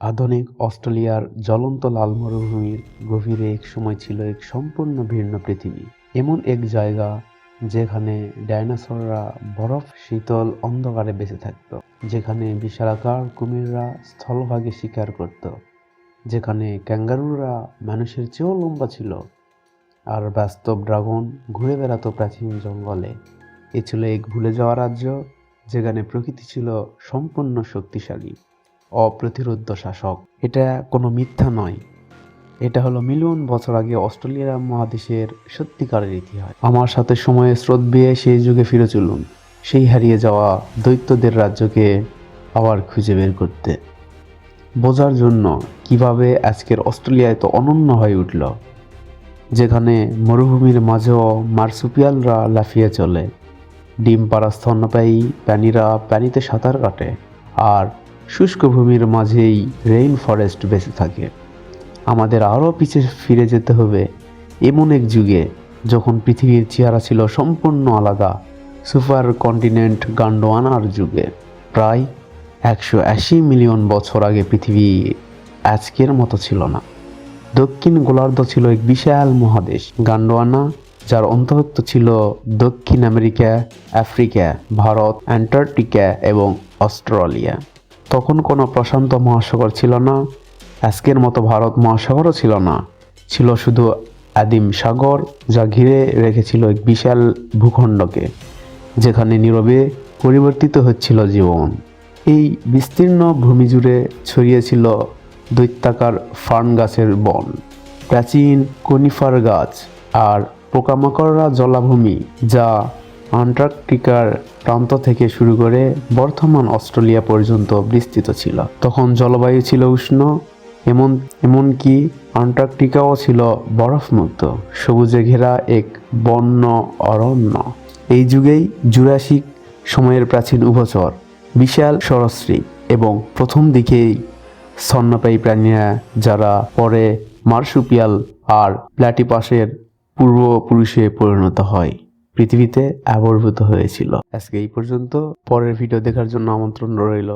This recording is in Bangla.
আধুনিক অস্ট্রেলিয়ার জ্বলন্ত লাল মরুভূমির গভীরে এক সময় ছিল এক সম্পূর্ণ ভিন্ন পৃথিবী। এমন এক জায়গা যেখানে ডাইনোসররা বরফ, শীতল অন্ধকারে বেঁচে থাকত, যেখানে বিশালাকার কুমিররা স্থলভাগে শিকার করত, যেখানে ক্যাঙ্গারুরা মানুষের চেয়েও লম্বা ছিল, আর বাস্তব ড্রাগন ঘুরে বেড়াতো প্রাচীন জঙ্গলে। এ ছিল এক ভুলে যাওয়া রাজ্য, যেখানে প্রকৃতি ছিল সম্পূর্ণ শক্তিশালী। অপ্রতিরোধ্য শাসক এটা কোনো মিথ্যা নয়। এটা হলো মিলিয়ন বছর আগে অস্ট্রেলিয়া মহাদেশের সত্যিকারের ইতিহাস। আমার সাথে সময়ে স্রোত বেয়ে সেই যুগে ফিরে চলুন। সেই হারিয়ে যাওয়া দৈত্যদের রাজ্যকে আবার খুঁজে বের করতে। বোঝার জন্য কীভাবে আজকের অস্ট্রেলিয়ায় তো অনন্য হয়ে উঠল। যেখানে মরুভূমির মাঝেও মার্সুপিয়ালরা লাফিয়ে চলে। ডিম পাড়া স্তন্যপায়ী প্রাণীরা পানিতে সাঁতার কাটে। আর শুষ্ক ভূমির মাঝেই রেইন ফরেস্ট বেঁচে থাকে। আমাদের আরও পিছিয়ে ফিরে যেতে হবে এমন এক যুগে যখন পৃথিবীর চেহারা ছিল সম্পূর্ণ আলাদা সুপার কন্টিনেন্ট গান্ডোয়ানার যুগে। প্রায় একশো আশি মিলিয়ন বছর আগে পৃথিবী আজকের মতো ছিল না। দক্ষিণ গোলার্ধ ছিল এক বিশাল মহাদেশ, গান্ডোয়ানা, যার অন্তর্ভুক্ত ছিল দক্ষিণ আমেরিকা, আফ্রিকা, ভারত, অ্যান্টার্কটিকা এবং অস্ট্রেলিয়া। তখন কোনো প্রশান্ত মহাসাগর ছিল না। আজকের মতো ভারত মহাসাগরও ছিল না। ছিল শুধু আদিম সাগর, যা ঘিরে রেখেছিল এক বিশাল ভূখণ্ডকে, যেখানে নীরবে পরিবর্তিত হচ্ছিল জীবন। এই বিস্তীর্ণ ভূমি জুড়ে ছড়িয়েছিল দৈত্যাকার ফার্ন গাছের বন, প্রাচীন কনিফার গাছ আর পোকামাকড়রা জলাভূমি, যা আন্টার্কটিকার প্রান্ত থেকে শুরু করে বর্তমান অস্ট্রেলিয়া পর্যন্ত বিস্তৃত ছিল। তখন জলবায়ু ছিল উষ্ণ, এমন এমনকি আন্টার্কটিকাও ছিল বরফমুক্ত, সবুজে ঘেরা এক বন্য অরণ্য। এই যুগেই জুরাসিক সময়ের প্রাচীন উভচর, বিশাল সরস্রী এবং প্রথম দিকেই স্তন্যপায়ী প্রাণীরা, যারা পরে মার্সুপিয়াল আর প্ল্যাটিপাসের পূর্বপুরুষে পরিণত হয়। পৃথিবীতে আবির্ভূত হয়েছিল। আজকে এই পর্যন্ত। পরের ভিডিও দেখার জন্য আমন্ত্রণ রইল।